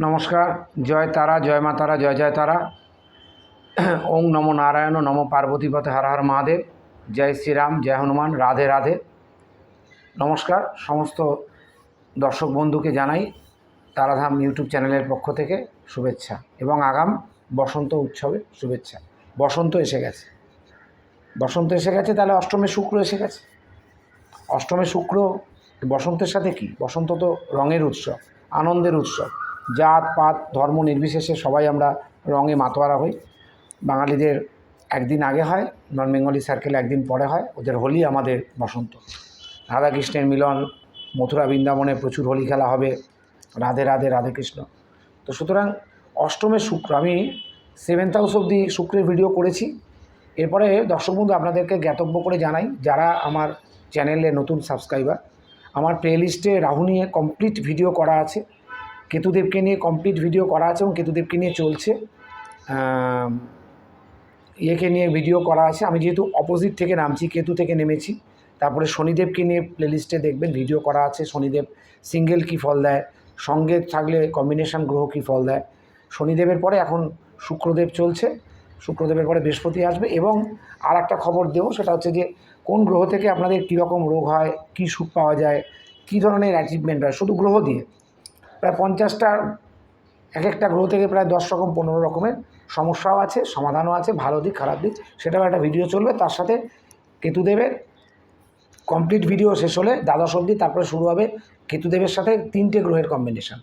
নমস্কার, জয় তারা, জয় মা তারা, জয় জয় তারা। ওং নমো নারায়ণ, নমো পার্বতীপথে হর হর মহাদেব। জয় শ্রীরাম, জয় হনুমান, রাধে রাধে। নমস্কার, সমস্ত দর্শক বন্ধুকে জানাই তারাধাম ইউটিউব চ্যানেলের পক্ষ থেকে শুভেচ্ছা এবং আগাম বসন্ত উৎসবে শুভেচ্ছা। বসন্ত এসে গেছে। বসন্ত এসে গেছে, তাহলে অষ্টমে শুক্র এসে গেছে। অষ্টমে শুক্র, বসন্তের সাথে কি? বসন্ত তো রঙের উৎসব, আনন্দের উৎসব। জাত, পাত, ধর্ম নির্বিশেষে সবাই আমরা রঙে মাতোয়ারা হই। বাঙালিদের একদিন আগে হয়, নন বেঙ্গলি সার্কেল একদিন পরে হয়, ওদের হোলি আমাদের বসন্ত। রাধাকৃষ্ণের মিলন, মথুরা বৃন্দাবনে প্রচুর হোলি খেলা হবে, রাধে রাধে রাধে কৃষ্ণ। তো সুতরাং অষ্টমের শুক্র, আমি সেভেন্থ হাউস অব্দি শুক্রের ভিডিও করেছি। এরপরে দর্শক বন্ধু, আপনাদেরকে জ্ঞাতব্য করে জানাই, যারা আমার চ্যানেলে নতুন সাবস্ক্রাইবার আমার প্লেলিস্টে রাহু নিয়ে কমপ্লিট ভিডিও করা আছে। কেতুদেবকে নিয়ে কমপ্লিট ভিডিও করা আছে এবং কেতুদেবকে নিয়ে চলছে। ইয়েকে নিয়ে ভিডিও করা আছে। আমি যেহেতু অপোজিট থেকে নামছি, কেতু থেকে নেমেছি, তারপরে শনিদেবকে নিয়ে প্লেলিস্টে দেখবেন ভিডিও করা আছে। শনিদেব সিঙ্গেল কী ফল দেয়, সঙ্গে থাকলে কম্বিনেশন গ্রহ কী ফল দেয়। শনিদেবের পরে এখন শুক্রদেব চলছে, শুক্রদেবের পরে বৃহস্পতি আসবে এবং আর একটা খবর দেবো, সেটা হচ্ছে যে কোন গ্রহ থেকে আপনাদের কীরকম রোগ হয়, কী সুখ পাওয়া যায়, কী ধরনের অ্যাচিভমেন্ট হয়, শুধু গ্রহ দিয়ে। প্রায় পঞ্চাশটা এক একটা গ্রহ থেকে প্রায় দশ রকম, পনেরো রকমের সমস্যাও আছে, সমাধানও আছে, ভালো দিক, খারাপ দিক, সেটাও একটা ভিডিও চলবে। তার সাথে কেতুদেবের কমপ্লিট ভিডিও শেষ হলে দ্বাদশ অবধি তারপরে শুরু হবে কেতুদেবের সাথে তিনটে গ্রহের কম্বিনেশান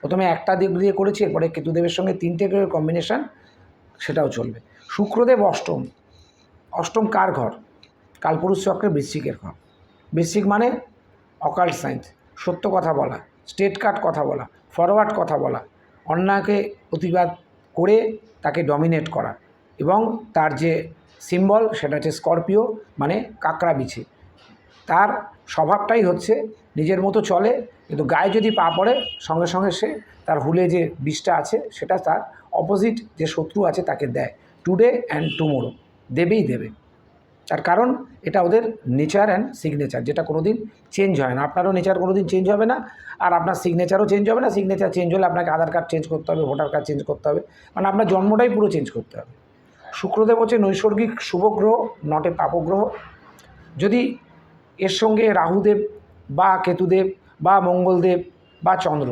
প্রথমে একটা দিক দিয়ে করেছি, এরপরে কেতুদেবের সঙ্গে তিনটে গ্রহের কম্বিনেশান সেটাও চলবে। শুক্রদেব অষ্টম। অষ্টম কার ঘর? কালপুরুষ চক্রের বৃশ্চিকের ঘর। বৃশ্চিক মানে অকাল্ট সায়েন্স সত্য কথা বলা। স্টেট কাট কথা বলা, ফরওয়ার্ড কথা বলা অন্যায়কে প্রতিবাদ করে তাকে ডমিনেট করা এবং তার যে সিম্বল সেটা হচ্ছে স্করপিও মানে কাঁকড়া বিছে। তার স্বভাবটাই হচ্ছে নিজের মতো চলে, কিন্তু গায়ে যদি পা পড়ে, সঙ্গে সঙ্গে সে তার হুলে যে বিষটা আছে সেটা তার অপোজিট যে শত্রু আছে তাকে দেয়। টুডে অ্যান্ড টুমোরো দেবেই দেবে। তার কারণ এটা ওদের নেচার অ্যান্ড সিগনেচার যেটা কোনো দিন চেঞ্জ হয় না। আপনারও নেচার কোনো দিন চেঞ্জ হবে না, আর আপনার সিগনেচারও চেঞ্জ হবে না। সিগনেচার চেঞ্জ হলে আপনাকে আধার কার্ড চেঞ্জ করতে হবে ভোটার কার্ড চেঞ্জ করতে হবে। মানে আপনার জন্মটাই পুরো চেঞ্জ করতে হবে। শুক্রদেব হচ্ছে নৈসর্গিক শুভগ্রহ নটে পাপগ্রহ। যদি এর সঙ্গে রাহুদেব বা কেতুদেব বা মঙ্গলদেব বা চন্দ্র,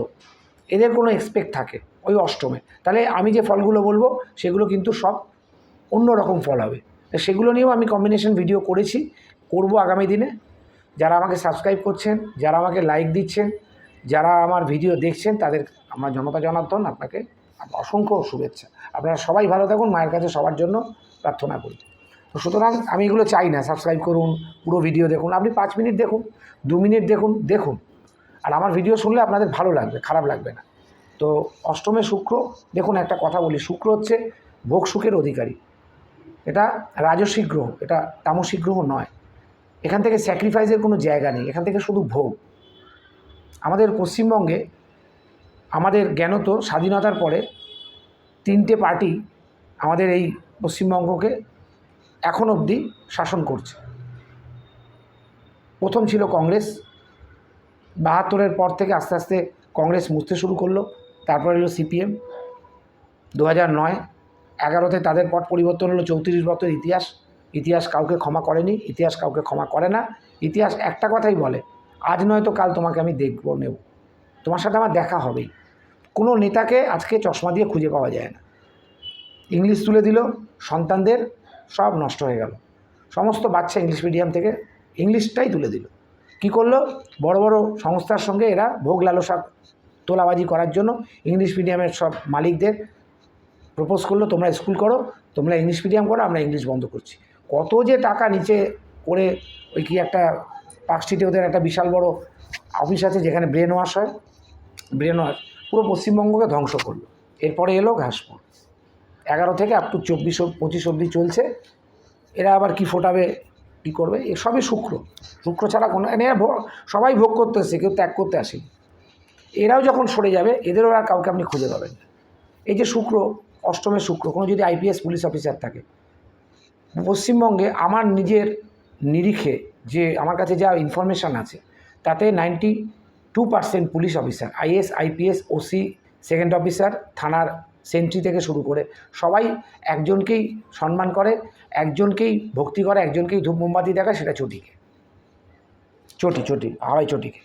এদের কোনো এক্সপেক্ট থাকে ওই অষ্টমে। তাহলে আমি যে ফলগুলো বলব, সেগুলো কিন্তু সব অন্য রকম ফল হবে। তো সেগুলো নিয়েও আমি কম্বিনেশন ভিডিও করেছি। করব আগামী দিনে। যারা আমাকে সাবস্ক্রাইব করছেন, যারা আমাকে লাইক দিচ্ছেন, যারা আমার ভিডিও দেখছেন, তাদের আমার জনতা জনার্দন আপনাকে অসংখ্য শুভেচ্ছা। আপনারা সবাই ভালো থাকুন, মায়ের কাছে সবার জন্য প্রার্থনা করি। তো সুতরাং আমি এগুলো চাই না সাবস্ক্রাইব করুন, পুরো ভিডিও দেখুন। আপনি পাঁচ মিনিট দেখুন, দু মিনিট দেখুন দেখুন। আর আমার ভিডিও শুনলে আপনাদের ভালো লাগবে, খারাপ লাগবে না। তো অষ্টমে শুক্র, দেখুন একটা কথা বলি, শুক্র হচ্ছে ভোগ সুখের অধিকারী। এটা রাজস্বিক গ্রহ, এটা তামসিক গ্রহ নয়। এখান থেকে স্যাক্রিফাইসের কোনো জায়গা নেই, এখান থেকে শুধু ভোগ। আমাদের পশ্চিমবঙ্গে আমাদের জ্ঞানত স্বাধীনতার পরে তিনটে পার্টি আমাদের এই পশ্চিমবঙ্গকে এখন অবধি শাসন করছে। প্রথম ছিল কংগ্রেস, বাহাত্তরের পর থেকে আস্তে আস্তে কংগ্রেস মুছতে শুরু করল, তারপর এলো সিপিএম দু হাজার নয় এগারোতে তাদের পট পরিবর্তন হলো চৌত্রিশ বছর ইতিহাস। ইতিহাস কাউকে ক্ষমা করেনি, ইতিহাস কাউকে ক্ষমা করে না। ইতিহাস একটা কথাই বলে, আজ নয় তো কাল তোমাকে আমি দেখব, নেব। তোমার সাথে আমার দেখা হবেই। কোনো নেতাকে আজকে চশমা দিয়ে খুঁজে পাওয়া যায় না। ইংলিশ তুলে দিল, সন্তানদের সব নষ্ট হয়ে গেল। সমস্ত বাচ্চা ইংলিশ মিডিয়াম থেকে ইংলিশটাই তুলে দিল। কি করল? বড় বড় সংস্থার সঙ্গে এরা ভোগ লালসা তোলাবাজি করার জন্য ইংলিশ মিডিয়ামের সব মালিকদের প্রপোজ করল, তোমরা স্কুল করো, তোমরা ইংলিশ মিডিয়াম করো, আমরা ইংলিশ বন্ধ করছি। কত যে টাকা নিচে করে ওই কি একটা পার্ক স্ট্রিটে ওদের একটা বিশাল বড় অফিস আছে যেখানে ব্রেন ওয়াশ হয় ব্রেন ওয়াশ পুরো পশ্চিমবঙ্গকে ধ্বংস করল। এরপরে এলো ঘাসপুর। এগারো থেকে আপ টু চব্বিশ পঁচিশ অবধি চলছে। এরা আবার কি ফোটাবে, কী করবে? এসবই শুক্র। শুক্র ছাড়া কোনো এনে ভো- সবাই ভোগ করতে এসছে, কেউ ত্যাগ করতে আসেনি। এরাও যখন সরে যাবে, এদেরও আর কাউকে আপনি খুঁজে পাবেন এই যে শুক্র অষ্টমের শুক্র, কোনো যদি আইপিএস পুলিশ অফিসার থাকে। পশ্চিমবঙ্গে আমার নিজের নিরিখে যে আমার কাছে যা ইনফরমেশান আছে, তাতে ninety two percent police officer IS IPS OC second officer থানার সেন্ট্রি থেকে শুরু করে সবাই একজনকেই সম্মান করে, একজনকেই ভক্তি করে, একজনকেই ধূপ মোমবাতি দেখায়, সেটা চটিকে। চটি চটি হাওয়াই চটিকে।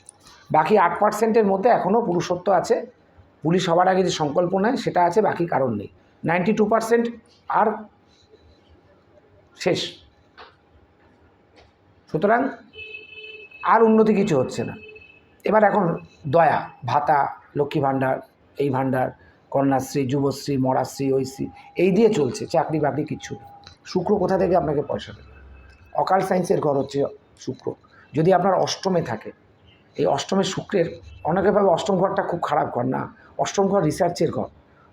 বাকি আট পার্সেন্টের মধ্যে এখনও পুরুষত্ব আছে। পুলিশ হওয়ার আগে যে সংকল্প নেয়, সেটা আছে, বাকি কারণ নেই। নাইনটি টু পার্সেন্ট আর শেষ। সুতরাং আর উন্নতি কিছু হচ্ছে না। এবার এখন দয়া, ভাতা, লক্ষ্মী ভাণ্ডার, এই ভাণ্ডার, কন্যাশ্রী, যুবশ্রী, মরাশ্রী, ঐশ্রী, এই দিয়ে চলছে, চাকরি বাকরি কিচ্ছু নেই শুক্র কোথা থেকে আপনাকে পয়সা দেবে? অকাল সায়েন্সের ঘর হচ্ছে শুক্র। যদি আপনার অষ্টমে থাকে, এই অষ্টমের শুক্রের অনেকে ভাবে অষ্টম ঘরটা খুব খারাপ ঘর, না। অষ্টম ঘর রিসার্চের ঘর।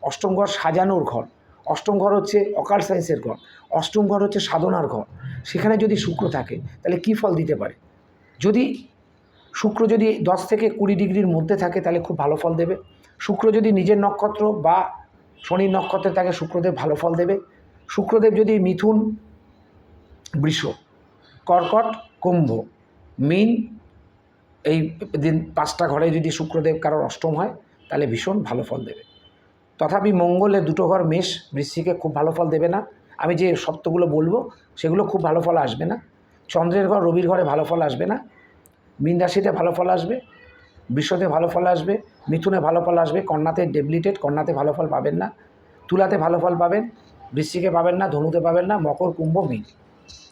অষ্টম ঘর সাজানোর ঘর। অষ্টম ঘর হচ্ছে অকাল সায়েন্সের ঘর। অষ্টম ঘর হচ্ছে সাধনার ঘর। সেখানে যদি শুক্র থাকে, তাহলে কী ফল দিতে পারে? যদি শুক্র যদি দশ থেকে কুড়ি ডিগ্রির মধ্যে থাকে, তাহলে খুব ভালো ফল দেবে। শুক্র যদি নিজের নক্ষত্র বা শনির নক্ষত্রে থাকে, শুক্রদেব ভালো ফল দেবে। শুক্রদেব যদি মিথুন, বৃষ, কর্কট, কুম্ভ, মীন, এই দিন পাঁচটা ঘরে যদি শুক্রদেব কারোর অষ্টম হয়, তাহলে ভীষণ ভালো ফল দেবে। তথাপি মঙ্গলে দুটো ঘর মেষ বৃষ্টিকে খুব ভালো ফল দেবে না আমি যে সপ্তগুলো বলব সেগুলো খুব ভালো ফল আসবে না চন্দ্রের ঘর রবির ঘরে ভালো ফল আসবে না মীন রাশিতে ভালো ফল আসবে বিশ্বতে ভালো ফল আসবে মিথুনে ভালো ফল আসবে কন্যাতে ডেবলিটেড কন্যাতে ভালো ফল পাবেন না তুলাতে ভালো ফল পাবেন বৃষ্টিকে পাবেন না ধনুতে পাবেন না মকর কুম্ভ মীন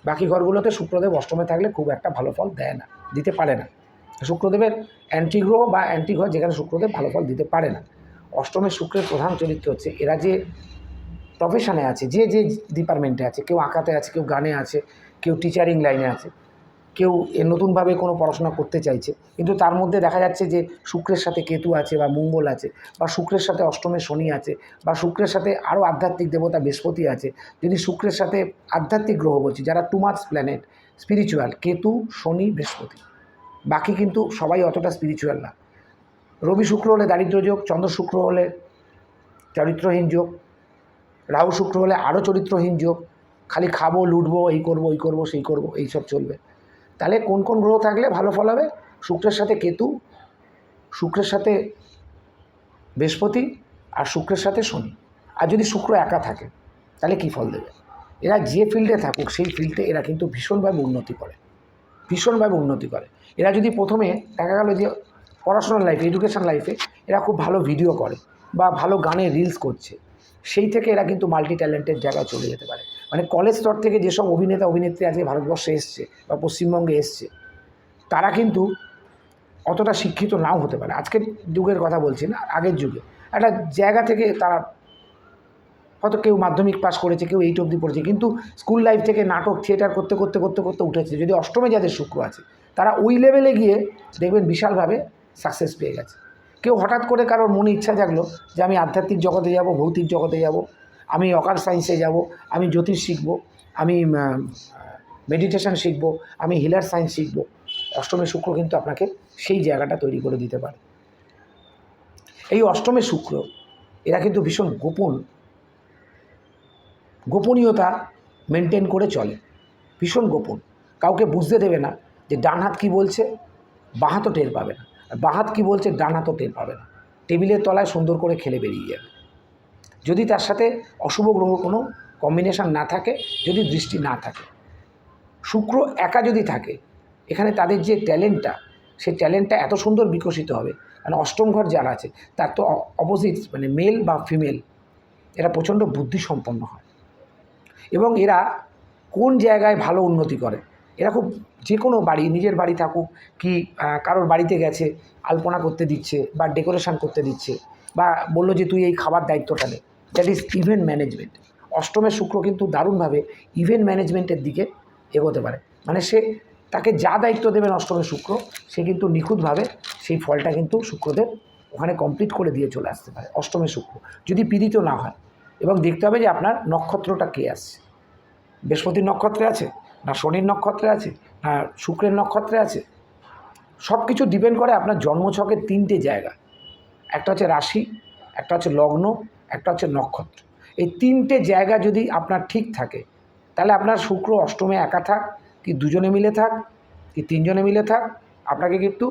বাকি ঘরগুলোতে শুক্রদেব অষ্টমে থাকলে খুব একটা ভালো ফল দেয় না দিতে পারে না শুক্রদেবের অ্যান্টিগ্রহ বা অ্যান্টিগ্রহ যেখানে শুক্রদেব ভালো ফল দিতে পারে না অষ্টমের শুক্রের প্রধান চরিত্র হচ্ছে, এরা যে প্রফেশনে আছে, যে যে ডিপার্টমেন্টে আছে, কেউ আঁকাতে আছে, কেউ গানে আছে, কেউ টিচারিং লাইনে আছে, কেউ এ নতুনভাবে কোনো পড়াশোনা করতে চাইছে, কিন্তু তার মধ্যে দেখা যাচ্ছে যে শুক্রের সাথে কেতু আছে বা মঙ্গল আছে, বা শুক্রের সাথে অষ্টমে শনি আছে, বা শুক্রের সাথে আরও আধ্যাত্মিক দেবতা বৃহস্পতি আছে, যদি শুক্রের সাথে আধ্যাত্মিক গ্রহ বলছি, যারা two marks planet spiritual Ketu, Shani, Brihaspati, বাকি কিন্তু সবাই অতটা স্পিরিচুয়াল না। রবি শুক্র হলে দারিদ্র যোগ, চন্দ্র শুক্র হলে চরিত্রহীন যোগ, রাহু শুক্র হলে আরও চরিত্রহীন যোগ, খালি খাব, লুটবো, এই করব, ওই করব, সেই করব এইসব চলবে। তাহলে কোন কোন গ্রহ থাকলে ভালো ফল হবে? শুক্রের সাথে কেতু, শুক্রের সাথে বৃহস্পতি আর শুক্রের সাথে শনি। আর যদি শুক্র একা থাকে, তাহলে কী ফল দেবে? এরা যে ফিল্ডে থাকুক, সেই ফিল্ডে এরা কিন্তু ভীষণভাবে উন্নতি করে। ভীষণভাবে উন্নতি করে। এরা যদি প্রথমে দেখা গেল যে পড়াশোনার লাইফে এডুকেশন লাইফে এরা খুব ভালো ভিডিও করে বা ভালো গানে রিলস করছে। সেই থেকে এরা কিন্তু মাল্টি ট্যালেন্টের জায়গায় চলে যেতে পারে। মানে কলেজ স্তর থেকে যেসব অভিনেতা, অভিনেত্রী আজকে ভারতবর্ষে এসছে বা পশ্চিমবঙ্গে এসছে, তারা কিন্তু অতটা শিক্ষিত নাও হতে পারে। আজকের যুগের কথা বলছি না, আগের যুগে। একটা জায়গা থেকে তারা হয়তো কেউ মাধ্যমিক পাস করেছে, কেউ এইট অবধি পড়েছে, কিন্তু স্কুল লাইফ থেকে নাটক থিয়েটার করতে করতে করতে করতে উঠেছে। যদি অষ্টমে যাদের শুক্র আছে, তারা ওই লেভেলে গিয়ে দেখবেন বিশালভাবে সাকসেস পেয়ে গেছে। কেউ হঠাৎ করে কারোর মনে ইচ্ছা জাগলো যে আমি আধ্যাত্মিক জগতে যাব, ভৌতিক জগতে যাব, আমি অকাল সায়েন্সে যাব, আমি জ্যোতিষ শিখব, আমি মেডিটেশন শিখব, আমি হিলার সায়েন্স শিখব। অষ্টমে শুক্র কিন্তু আপনাকে সেই জায়গাটা তৈরি করে দিতে পারে। এই অষ্টমে শুক্র, এরা কিন্তু ভীষণ গোপন। গোপনীয়তা মেনটেন করে চলে। ভীষণ গোপন। কাউকে বুঝতে দেবে না যে ডান হাত কী বলছে, বাঁ হাতও টের পাবে না। আর বাঁ হাত কী বলছে ডান হাতও টের পাবে না। টেবিলের তলায় সুন্দর করে খেলে বেরিয়ে যাবে। যদি তার সাথে অশুভ গ্রহ কোনো কম্বিনেশন না থাকে, যদি দৃষ্টি না থাকে, শুক্র একা যদি থাকে, এখানে তাদের যে ট্যালেন্টটা সেই ট্যালেন্টটা এত সুন্দর বিকশিত হবে। মানে অষ্টম ঘর যারা আছে, তার তো অপোজিট মানে মেল বা ফিমেল এরা প্রচণ্ড বুদ্ধিসম্পন্ন হয়। এবং এরা কোন জায়গায় ভালো উন্নতি করে? এরা খুব যে কোনো বাড়ি, নিজের বাড়ি থাকুক কি কারোর বাড়িতে গেছে, আলপনা করতে দিচ্ছে বা ডেকোরেশন করতে দিচ্ছে বা বলল যে তুই এই খাবার দায়িত্বটা নে। দ্যাট ইজ ইভেন্ট ম্যানেজমেন্ট অষ্টমের শুক্র কিন্তু দারুণভাবে ইভেন্ট ম্যানেজমেন্টের দিকে এগোতে পারে। মানে সে তাকে যা দায়িত্ব দেবেন অষ্টমের শুক্র, সে কিন্তু নিখুঁতভাবে সেই ফলটা কিন্তু শুক্রদেব ওখানে কমপ্লিট করে দিয়ে চলে আসতে পারে অষ্টমের শুক্র। যদি পীড়িত না হয়। এবং দেখতে হবে যে আপনার নক্ষত্রটা কে আসছে। বৃহস্পতির নক্ষত্রে আছে? না শনির নক্ষত্রে আছে, না শুক্রের নক্ষত্রে আছে সব কিছু ডিপেন্ড করে আপনার জন্মছকের তিনটে জায়গা। একটা হচ্ছে রাশি, একটা হচ্ছে লগ্ন, একটা হচ্ছে নক্ষত্র। এই তিনটে জায়গা যদি আপনার ঠিক থাকে, তাহলে আপনার শুক্র অষ্টমে একা থাক, কি দুজনে মিলে থাক, কি তিনজনে মিলে থাক, আপনাকে কিন্তু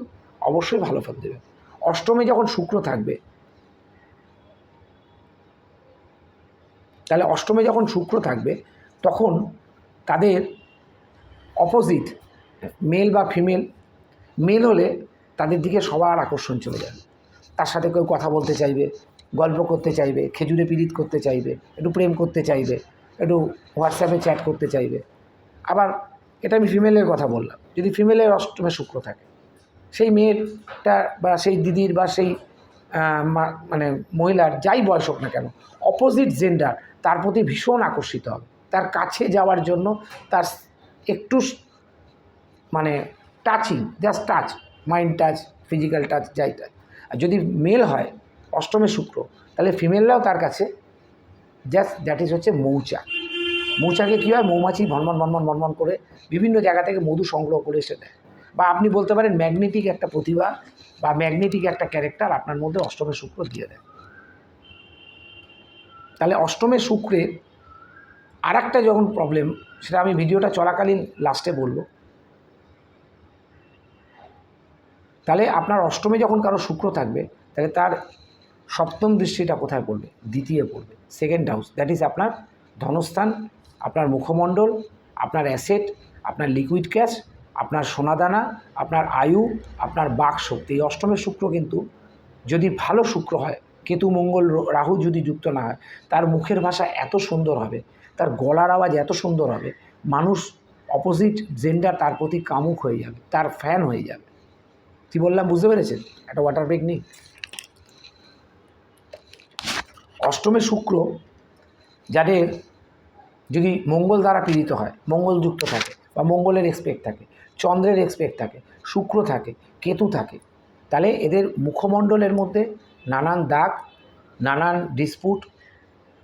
অবশ্যই ভালো ফল দেবে। অষ্টমে যখন শুক্র থাকবে, তাহলে অষ্টমে যখন শুক্র থাকবে, তখন তাদের অপোজিট মেল বা ফিমেল মেল হলে তাদের দিকে সবার আকর্ষণ চলে যায়। তার সাথে কেউ কথা বলতে চাইবে গল্প করতে চাইবে খেজুরে পিরিত করতে চাইবে একটু প্রেম করতে চাইবে একটু হোয়াটসঅ্যাপে চ্যাট করতে চাইবে। আবার এটা আমি ফিমেলের কথা বললাম যদি ফিমেলের অষ্টমে শুক্র থাকে সেই মেয়েরটা বা সেই দিদির বা সেই মানে মহিলার যাই বয়স হোক না কেন অপোজিট জেন্ডার তার প্রতি ভীষণ আকর্ষিত হবে। তার কাছে যাওয়ার জন্য তার একটু মানে touching just touch mind touch physical touch যাই টাচ আর যদি মেল হয়, অষ্টমে শুক্র, তাহলে ফিমেলরাও তার কাছে জাস্ট দ্যাট ইজ হচ্ছে মৌচাক। মৌচাকে কী হয়? মৌমাছি ভনমন ভনমন ভনমন করে বিভিন্ন জায়গা থেকে মধু সংগ্রহ করে এসে দেয়। বা আপনি বলতে পারেন ম্যাগনেটিক একটা প্রতিভা বা ম্যাগনেটিক একটা ক্যারেক্টার আপনার মধ্যে অষ্টমে শুক্র দিয়ে দেয়। তাহলে অষ্টমে শুক্রে আর একটা যখন প্রবলেম সেটা আমি ভিডিওটা চলাকালীন লাস্টে বলব। তাহলে আপনার অষ্টমে যখন কারও শুক্র থাকবে, তাহলে তার সপ্তম দৃষ্টিটা কোথায় পড়বে? দ্বিতীয় পড়বে। সেকেন্ড হাউস দ্যাট ইজ আপনার ধনস্থান, আপনার মুখমণ্ডল, আপনার অ্যাসেট আপনার লিকুইড ক্যাশ আপনার সোনাদানা, আপনার আয়ু, আপনার বাক শক্তি। এই অষ্টমের শুক্র কিন্তু যদি ভালো শুক্র হয়, কেতু, মঙ্গল রাহু যদি যুক্ত না হয়, তার মুখের ভাষা এত সুন্দর হবে তার গলার আওয়াজ এত সুন্দর হবে, মানুষ অপোজিট জেন্ডার তার প্রতি কামুক হয়ে যাবে, তার ফ্যান হয়ে যাবে। কি বললাম, বুঝতে পেরেছেন? একটা ওয়াটার ব্রেক নিই। অষ্টমে শুক্র, যাদের যদি মঙ্গল দ্বারা পীড়িত হয়, মঙ্গলযুক্ত থাকে বা মঙ্গলের এক্সপেক্ট থাকে, চন্দ্রের এক্সপেক্ট থাকে, শুক্র থাকে, কেতু থাকে, তাহলে এদের মুখমণ্ডলের মধ্যে নানান দাগ, নানান ডিসপুট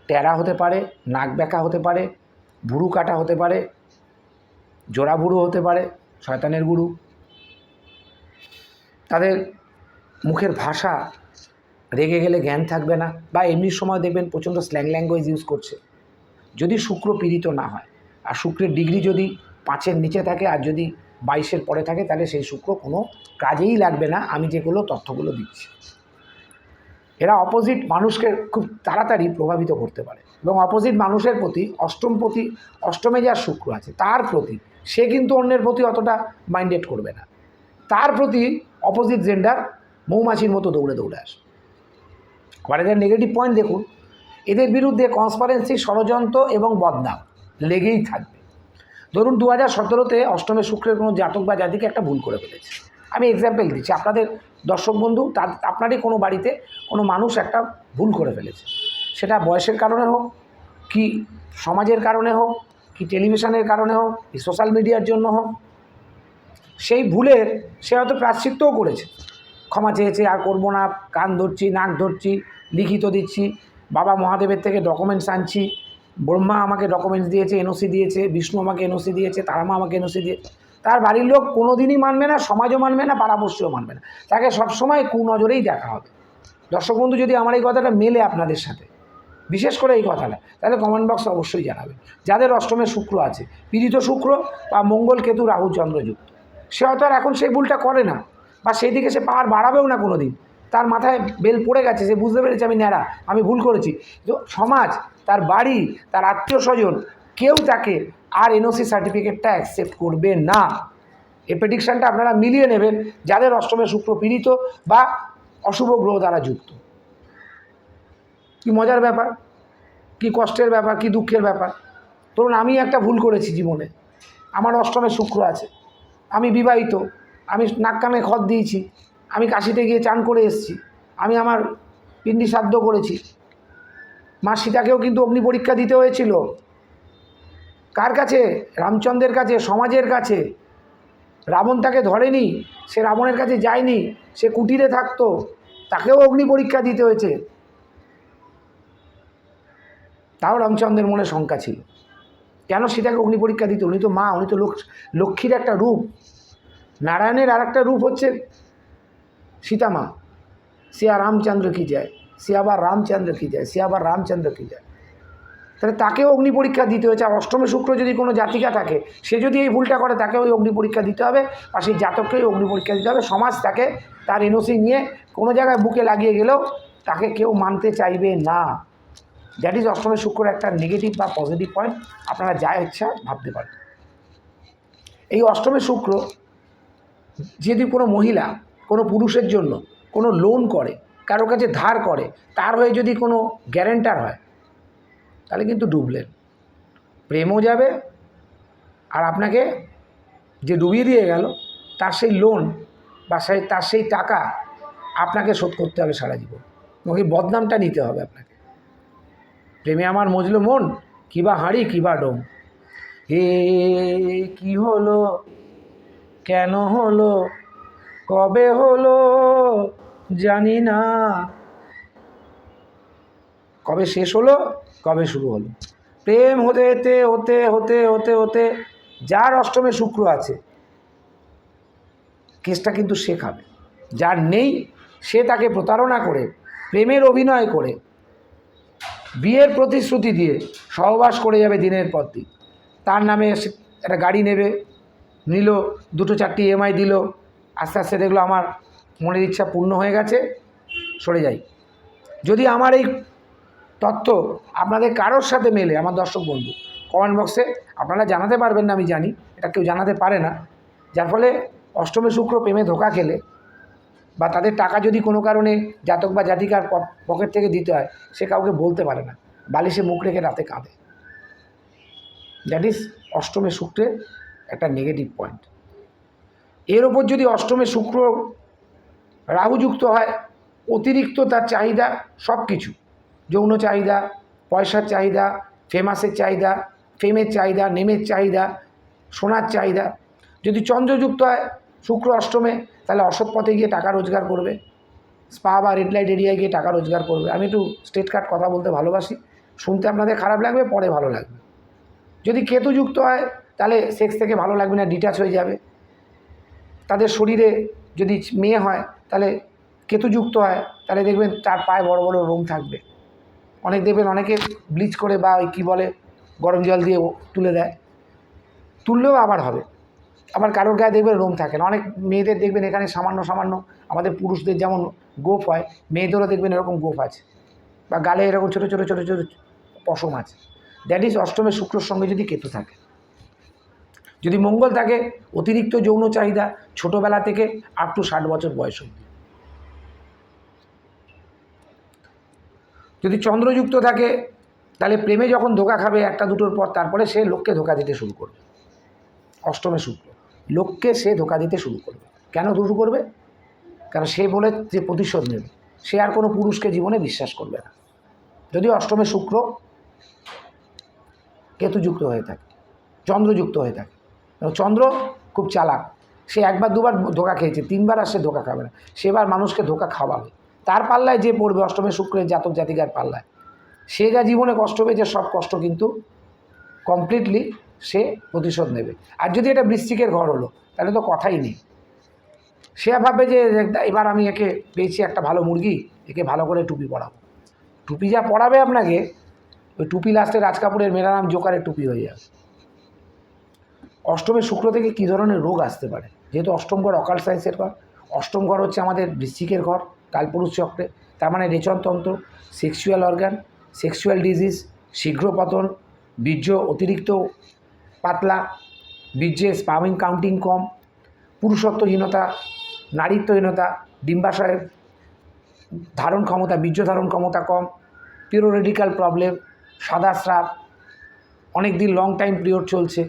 ট্যারা হতে পারে, নাক ব্যাকা হতে পারে, ভুরু কাটা হতে পারে, জোড়া ভুরু হতে পারে, শয়তানের গুরু। তাদের মুখের ভাষা রেগে গেলে জ্ঞান থাকবে না বা এমনি সময় দেখবেন প্রচণ্ড স্ল্যাং ল্যাঙ্গুয়েজ ইউজ করছে। যদি শুক্র পীড়িত না হয়, আর শুক্রের ডিগ্রি যদি পাঁচের নিচে থাকে আর যদি বাইশের পরে থাকে, তাহলে সেই শুক্র কোনো কাজেই লাগবে না। আমি যেগুলো তথ্যগুলো দিচ্ছি। এরা অপোজিট মানুষকে খুব তাড়াতাড়ি প্রভাবিত করতে পারে এবং অপোজিট মানুষের প্রতি অষ্টম প্রতি, অষ্টমে যার শুক্র আছে, তার প্রতি সে কিন্তু অন্যের প্রতি অতটা মাইন্ডেড করবে না। তার প্রতি অপোজিট জেন্ডার মৌমাছির মতো দৌড়ে দৌড়ে আসে। আবার এদের নেগেটিভ পয়েন্ট দেখুন, এদের বিরুদ্ধে কনসপারেন্সি ষড়যন্ত্র এবং বদনাম লেগেই থাকবে। ধরুন দু হাজার সতেরোতে অষ্টমে শুক্রের কোনো জাতক বা জাতিকে একটা ভুল করে ফেলেছে। আমি এক্সাম্পল দিচ্ছি, আপনাদের দর্শক বন্ধু, তার, আপনারই কোনো বাড়িতে কোনো মানুষ একটা ভুল করে ফেলেছে। সেটা বয়সের কারণে হোক, কি সমাজের কারণে হোক, কি টেলিভিশনের কারণে হোক, কি সোশ্যাল মিডিয়ার জন্য হোক, সেই ভুলের সে হয়তো প্রাশ্চিত্যও করেছে। ক্ষমা চেয়েছে, আর করব না, কান ধরছি, নাক ধরছি, লিখিত দিচ্ছি, বাবা মহাদেবের থেকে ডকুমেন্টস আনছি, ব্রহ্মা আমাকে ডকুমেন্টস দিয়েছে এনওসি দিয়েছে, বিষ্ণু আমাকে এনওসি দিয়েছে, তারামা আমাকে এনওসি দিয়েছে তার বাড়ির লোক কোনো দিনই মানবে না, সমাজও মানবে না, পাড়াপড়শিও মানবে না। তাকে সবসময় কুনজরেই দেখা হবে। দর্শক বন্ধু, যদি আমার এই কথাটা মেলে আপনাদের সাথে, বিশেষ করে এই কথাটা, তাহলে কমেন্ট বক্সে অবশ্যই জানাবে যাদের অষ্টমে শুক্র আছে, পীড়িত শুক্র বা মঙ্গল কেতু রাহু চন্দ্রযুক্ত সে হয়তো আর এখন সেই ভুলটা করে না, বা সেই দিকে সে পাওয়ার বাড়াবেও না কোনো দিন তার মাথায় বেল পড়ে গেছে, সে বুঝতে পেরেছে আমি ন্যাড়া, আমি ভুল করেছি। তো সমাজ, তার বাড়ি, তার আত্মীয় স্বজন, কেউ তাকে আর এনওসি সার্টিফিকেটটা অ্যাকসেপ্ট করবে না। এই প্রেডিকশানটা আপনারা মিলিয়ে নেবেন, যাদের অষ্টমে শুক্র পীড়িত বা অশুভ গ্রহ দ্বারা যুক্ত। কি মজার ব্যাপার? কি কষ্টের ব্যাপার? কি দুঃখের ব্যাপার? ধরুন, আমি একটা ভুল করেছি জীবনে। আমার অষ্টমে শুক্র আছে। আমি বিবাহিত, আমি নাক কানে খত দিয়েছি, আমি কাশিতে গিয়ে চান করে এসেছি, আমি আমার পিণ্ডি সাধ্য করেছি। মা সীতাকেও কিন্তু অগ্নি পরীক্ষা দিতে হয়েছিল। কার কাছে? রামচন্দ্রের কাছে, সমাজের কাছে? রাবণ তাকে ধরেনি, সে রাবণের কাছে যায়নি, সে কুটিরে থাকতো, তাকেও অগ্নি পরীক্ষা দিতে হয়েছে। তাও রামচন্দ্রের মনে শঙ্কা ছিল। কেন সীতাকে অগ্নি পরীক্ষা দিত? উনি তো মা, উনি তো লক্ষ, লক্ষ্মীর একটা রূপ। নারায়ণের আর একটা রূপ হচ্ছে সীতা মা সিয়া রামচন্দ্র কি যায়? সে আবার রামচন্দ্র কি যায়? সে আবার রামচন্দ্র কি যায়? তাহলে তাকেও অগ্নি পরীক্ষা দিতে হয়েছে। আর অষ্টমে শুক্র যদি কোনো জাতিকা থাকে, সে যদি এই ভুলটা করে তাকে ওই অগ্নি পরীক্ষা দিতে হবে। আর সেই জাতককেই অগ্নি পরীক্ষা দিতে হবে। সমাজ তাকে, তার এনওসি নিয়ে কোনো জায়গায় বুকে লাগিয়ে গেলেও তাকে কেউ মানতে চাইবে না। দ্যাট ইজ অষ্টমে শুক্র একটা নেগেটিভ বা পজিটিভ পয়েন্ট আপনারা যা ইচ্ছা ভাবতে পারেন। এই অষ্টমে শুক্র যদি কোনো মহিলা, কোনো পুরুষের জন্য কোনো লোন করে, কারও কাছে ধার করে, তার হয়ে যদি কোনো গ্যারেন্টার হয় তাহলে কিন্তু ডুবলেন। প্রেমও যাবে আর আপনাকে যে ডুবিয়ে দিয়ে গেল, তার সেই লোন বা সেই, তার সেই টাকা আপনাকে শোধ করতে হবে সারা জীবন। ওকে বদনামটা নিতে হবে আপনাকে। প্রেমে আমার মজলো মন কিবা হাঁড়ি কিবা ডোম। হে, কি হলো? কেন হলো? কবে হলো? জানি না। কবে শেষ হলো, কবে শুরু হলো? প্রেম হতে হতে হতে হতে হতে হতে যার অষ্টমে শুক্র আছে, কেসটা কিন্তু শেখাবে যার নেই, সে তাকে প্রতারণা করে, প্রেমের অভিনয় করে, বিয়ের প্রতিশ্রুতি দিয়ে সহবাস করে যাবে দিনের পর দিন। তার নামে সে একটা গাড়ি নেবে, নিল, দুটো চারটি ইএমআই দিল, আস্তে আস্তে দেখল আমার মনের ইচ্ছা পূর্ণ হয়ে গেছে, সরে যাই। যদি আমার এই তথ্য আপনাদের কারোর সাথে মেলে, আমার দর্শক বন্ধু। কমেন্ট বক্সে আপনারা জানাতে পারবেন না আমি জানি, এটা কেউ জানাতে পারে না। যার ফলে অষ্টমে শুক্র প্রেমে ধোকা খেলে বা তাদের টাকা যদি কোনো কারণে জাতক বা জাতিকার পকেট থেকে দিতে হয়, সে কাউকে বলতে পারে না। বালিশে মুখ রেখে রাতে কাঁদে। দ্যাট ইজ অষ্টমে শুক্রের একটা নেগেটিভ পয়েন্ট এর ওপর যদি অষ্টমে শুক্র রাহুযুক্ত হয়, অতিরিক্ত তার চাহিদা সব কিছু যৌন চাহিদা, পয়সার চাহিদা ফেমাসের চাহিদা ফেমের চাহিদা নেমের চাহিদা, সোনার চাহিদা। যদি চন্দ্রযুক্ত হয়, শুক্র অষ্টমে, তাহলে অসৎ পথে গিয়ে টাকা রোজগার করবে। স্পা বা রেড লাইট এরিয়ায় গিয়ে টাকা রোজগার করবে। আমি একটু স্টেট কার্ড কথা বলতে ভালোবাসি। শুনতে আপনাদের খারাপ লাগবে, পরে ভালো লাগবে। যদি কেতুযুক্ত হয়, তাহলে সেক্স থেকে ভালো লাগবে না ডিটাচ হয়ে যাবে। তাদের শরীরে যদি মেয়ে হয়, তাহলে কেতুযুক্ত হয়, তাহলে দেখবেন তার পায়ে বড় বড় রোম থাকবে। অনেক দেখবেন অনেকে ব্লিচ করে বা ওই কী বলে, গরম জল দিয়ে তুলে দেয়। তুললেও আবার হবে। আবার কারোর গায়ে দেখবেন রোম থাকে না। অনেক মেয়েদের দেখবেন এখানে সামান্য সামান্য আমাদের পুরুষদের যেমন গোফ হয়, মেয়েদেরও দেখবেন এরকম গোফ আছে বা গালে এরকম ছোটো ছোটো ছোটো ছোটো পশম আছে। দ্যাট ইজ অষ্টমের শুক্রর সঙ্গে যদি কেতু থাকে। যদি মঙ্গল থাকে, অতিরিক্ত যৌন চাহিদা ছোটোবেলা থেকে আপ টু ষাট বছর বয়স অবধি। যদি চন্দ্রযুক্ত থাকে, তাহলে প্রেমে যখন ধোকা খাবে একটা দুটোর পর, তারপরে সে লোককে ধোকা দিতে শুরু করবে। অষ্টমে শুক্র। লোককে সে ধোকা দিতে শুরু করবে। কেন শুরু করবে? কারণ সে বলে যে প্রতিশোধ নেবে। সে আর কোনো পুরুষকে জীবনে বিশ্বাস করবে না। যদি অষ্টমে শুক্র কেতুযুক্ত হয়ে থাকে, চন্দ্রযুক্ত হয়ে থাকে। চন্দ্র খুব চালাক। সে একবার দুবার ধোকা খেয়েছে, তিনবার আর সে ধোকা খাবে না। সেবার মানুষকে ধোকা খাওয়াবে। তার পাল্লায় যে পড়বে অষ্টমে শুক্রের জাতক জাতিকার পাল্লায়, সে যা জীবনে কষ্ট পেয়েছে, সব কষ্ট কিন্তু কমপ্লিটলি সে প্রতিশোধ নেবে। আর যদি এটা বৃশ্চিকের ঘর হলো, তাহলে তো কথাই নেই। সে ভাববে যে এবার আমি একে পেয়েছি একটা ভালো মুরগি, একে ভালো করে টুপি পরাবো। টুপি যা পরাবে আপনাকে, ওই টুপি লাস্টে রাজ কাপুরের মেরা নাম জোকারের টুপি হয়ে যাবে। অষ্টমে শুক্র থেকে কী ধরনের রোগ আসতে পারে? যেহেতু অষ্টম ঘর অকাল সায়েন্সের ঘর, অষ্টম ঘর হচ্ছে আমাদের বৃশ্চিকের ঘর। কালপুরুষ চক্রে, তার মানে রেচনতন্ত্র সেক্সুয়াল অর্গান সেক্সুয়াল ডিজিজ শীঘ্র পতন বীর্য অতিরিক্ত পাতলা, বীর্যে স্পামিং কাউন্টিং কম, পুরুষত্বহীনতা, নারীত্বহীনতা, ডিম্বাশয়ের ধারণ ক্ষমতা, বীর্য ধারণ ক্ষমতা কম পিউরোরেডিক্যাল প্রবলেম সাদা স্রাব অনেক দিন লং টাইম পিরিয়ড চলছে,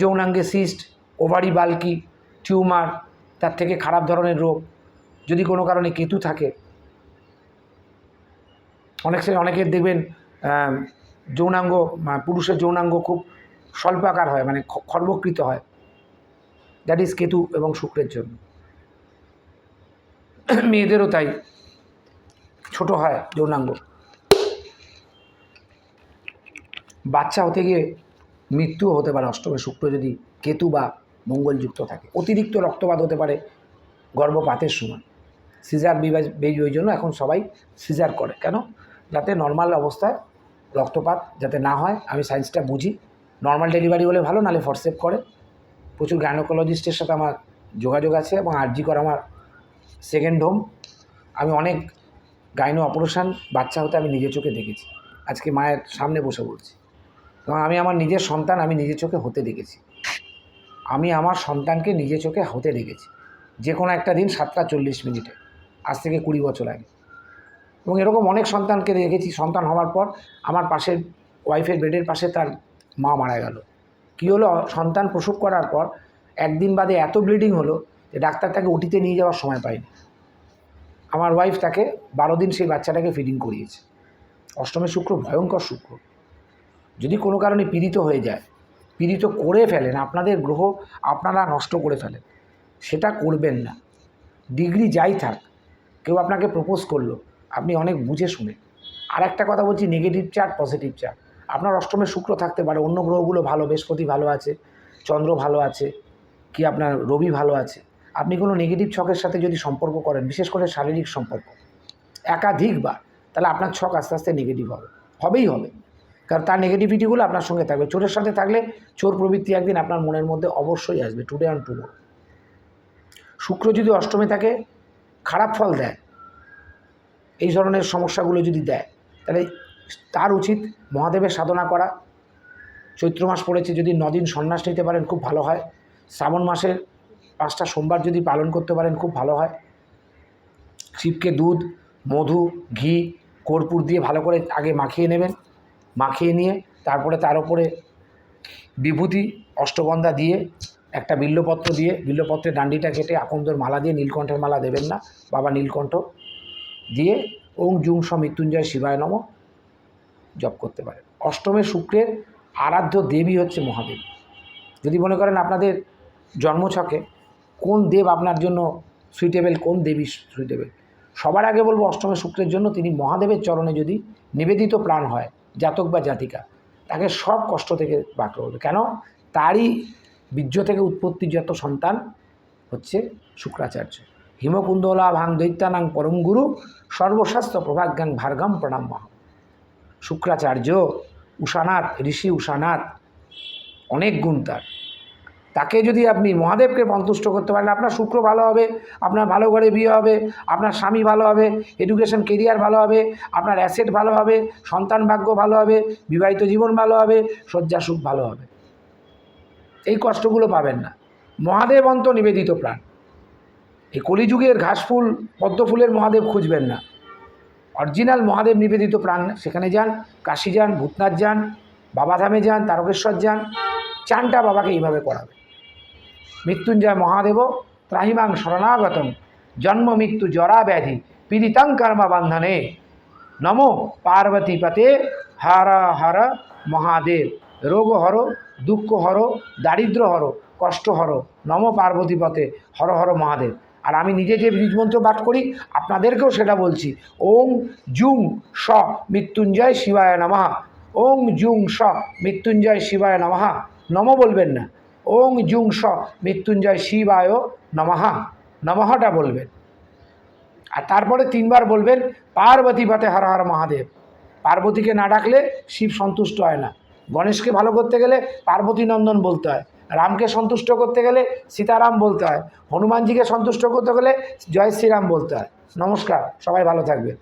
যৌনাঙ্গে সিস্ট ওভারি বাল্কি টিউমার তার থেকে খারাপ ধরনের রোগ। যদি কোনো কারণে কেতু থাকে, অনেক অনেকের দেখবেন যৌনাঙ্গ পুরুষের যৌনাঙ্গ খুব স্বল্পাকার হয় মানে খর্বকৃত হয়। দ্যাট ইজ কেতু এবং শুক্রের জন্য। মেয়েদেরও তাই, ছোট হয় যৌনাঙ্গ। বাচ্চা হতে গিয়ে মৃত্যুও হতে পারে অষ্টমে শুক্র যদি কেতু বা মঙ্গলযুক্ত থাকে। অতিরিক্ত রক্তপাত হতে পারে গর্ভপাতের সময়। সিজার বিভাজ ওই জন্য এখন সবাই সিজার করে। কেন? যাতে নর্মাল অবস্থায় রক্তপাত যাতে না হয়, আমি সায়েন্সটা বুঝি। নর্মাল ডেলিভারি হলে ভালো, নাহলে ফরসেপ করে। প্রচুর গাইনোকোলজিস্টের সাথে আমার যোগাযোগ আছে এবং আরজি কর আমার সেকেন্ড হোম আমি অনেক গাইনো অপারেশন বাচ্চা হতে আমি নিজের চোখে দেখেছি। আজকে মায়ের সামনে বসে বলছি এবং আমি আমার নিজের সন্তান আমি নিজের চোখে হতে দেখেছি। আমি আমার সন্তানকে নিজের চোখে হতে দেখেছি। যে কোনো একটা দিন সাতটা চল্লিশ মিনিটে। আজ থেকে কুড়ি বছর আগে। এবং এরকম অনেক সন্তানকে দেখেছি, সন্তান হওয়ার পর আমার পাশের ওয়াইফের বেডের পাশে তার মা মারা গেল। কী হলো? সন্তান প্রসব করার পর একদিন বাদে এত ব্লিডিং হলো যে ডাক্তার তাকে ওটিতে নিয়ে যাওয়ার সময় পায়নি। আমার ওয়াইফ তাকে বারো দিন সেই বাচ্চাটাকে ফিডিং করিয়েছে। অষ্টমের শুক্র, ভয়ঙ্কর শুক্র। যদি কোনো কারণে পীড়িত হয়ে যায়, পীড়িত করে ফেলেন, আপনাদের গ্রহ আপনারা নষ্ট করে ফেলেন, সেটা করবেন না। ডিগ্রি যাই থাক কেউ আপনাকে প্রপোজ করল, আপনি অনেক বুঝে শুনে। আর একটা কথা বলছি নেগেটিভ চার্ট পজিটিভ চার্ট আপনার অষ্টমে শুক্র থাকতে পারে, অন্য গ্রহগুলো ভালো, বৃহস্পতি ভালো আছে, চন্দ্র ভালো আছে, কি আপনার রবি ভালো আছে। আপনি কোনো নেগেটিভ ছকের সাথে যদি সম্পর্ক করেন, বিশেষ করে শারীরিক সম্পর্ক একাধিকবার তাহলে আপনার ছক আস্তে আস্তে নেগেটিভ হবে। হবেই হবে। কারণ তার নেগেটিভিটিগুলো আপনার সঙ্গে থাকবে। চোরের সাথে থাকলে চোর প্রবৃত্তি একদিন আপনার মনের মধ্যে অবশ্যই আসবে টুডে অ্যান্ড টুডো শুক্র যদি অষ্টমে থাকে খারাপ ফল দেয়, এই ধরনের সমস্যাগুলো যদি দেয়, তাহলে তার উচিত মহাদেবের সাধনা করা। চৈত্র মাস পড়েছে, যদি নদিন সন্ন্যাস নিতে পারেন, খুব ভালো হয়। শ্রাবণ মাসের পাঁচটা সোমবার যদি পালন করতে পারেন, খুব ভালো হয়। শিবকে দুধ, মধু, ঘি, কর্পূর দিয়ে ভালো করে আগে মাখিয়ে নেবেন। মাখিয়ে নিয়ে তারপরে তার উপরে বিভূতি, অষ্টগন্ধা দিয়ে একটা বিল্লপত্র দিয়ে, বিল্লপত্রের ডান্ডিটা কেটে আকন্দর মালা দিয়ে, নীলকণ্ঠের মালা দেবেন না, বাবা নীলকণ্ঠ, দিয়ে ওং জুং স মৃত্যুঞ্জয় শিবায় নম, জপ করতে পারেন। অষ্টমে শুক্রের আরাধ্য দেবী হচ্ছে মহাদেব। যদি মনে করেন আপনাদের জন্মছকে, কোন দেব আপনার জন্য সুইটেবল কোন দেবী সুইটেবল সবার আগে বলব অষ্টমে শুক্রের জন্য তিনি মহাদেবের চরণে যদি নিবেদিত প্রাণ হয়, জাতক বা জাতিকা, তাকে সব কষ্ট থেকে বাঁক করবে কেন? তারই বীর্য থেকে উৎপত্তি যত সন্তান হচ্ছে শুক্রাচার্য। হিমকুন্দলা ভাং দৈত্যানাং পরম গুরু, সর্বশাস্ত্র প্রভাজ্ঞাং ভার্গাম প্রণাম শুক্রাচার্য, উষানাথ, ঋষি উষানাথ, অনেক গুণ তার। তাকে যদি আপনি মহাদেবকে সন্তুষ্ট করতে পারেন, আপনার শুক্র ভালো হবে, আপনার ভালো ঘরে বিয়ে হবে, আপনার স্বামী ভালো হবে এডুকেশন কেরিয়ার ভালো হবে, আপনার অ্যাসেট ভালো হবে, সন্তান ভাগ্য ভালো হবে, বিবাহিত জীবন ভালো হবে শয্যা সুখ ভালো হবে। এই কষ্টগুলো পাবেন না। মহাদেব অন্ত নিবেদিত প্রাণ। এই কলিযুগের ঘাসফুল, পদ্মফুলের মহাদেব খুঁজবেন না। অরিজিনাল মহাদেব নিবেদিত প্রাণ, সেখানে যান, কাশী যান, ভূতনাথ যান, বাবাধামে যান, তারকেশ্বর যান, চানটা বাবাকে এইভাবে করাবে। মৃত্যুঞ্জয় মহাদেব, ত্রাহিমাং শরণাগতম, জন্ম মৃত্যু জরা ব্যাধি, পীড়িতাং কর্মা বান্ধনে। নমো পার্বতী পতে হর হর মহাদেব। রোগ হর, দুঃখ হর, দারিদ্র হর, কষ্ট হর, নম পার্বতী পথে হর হর মহাদেব। আর আমি নিজে যে বীজ মন্ত্র পাঠ করি, আপনাদেরকেও সেটা বলছি। ওং জুং স মৃত্যুঞ্জয় শিবায় নমঃ। ওং জুং স মৃত্যুঞ্জয় শিবায় নমঃ। নম বলবেন না। ওং জুং স মৃত্যুঞ্জয় শিবায় নমঃ। নমঃটা বলবেন। আর তারপরে তিনবার বলবেন, পার্বতী পথে হর হর মহাদেব। পার্বতীকে না ডাকলে শিব সন্তুষ্ট হয় না। গণেশকে ভালো করতে গেলে পার্বতী নন্দন বলতে হয়, রামকে সন্তুষ্ট করতে গেলে সীতারাম বলতে হয়, হনুমানজিকে সন্তুষ্ট করতে গেলে জয় শ্রীরাম বলতে হয়। নমস্কার, সবাই ভালো থাকবে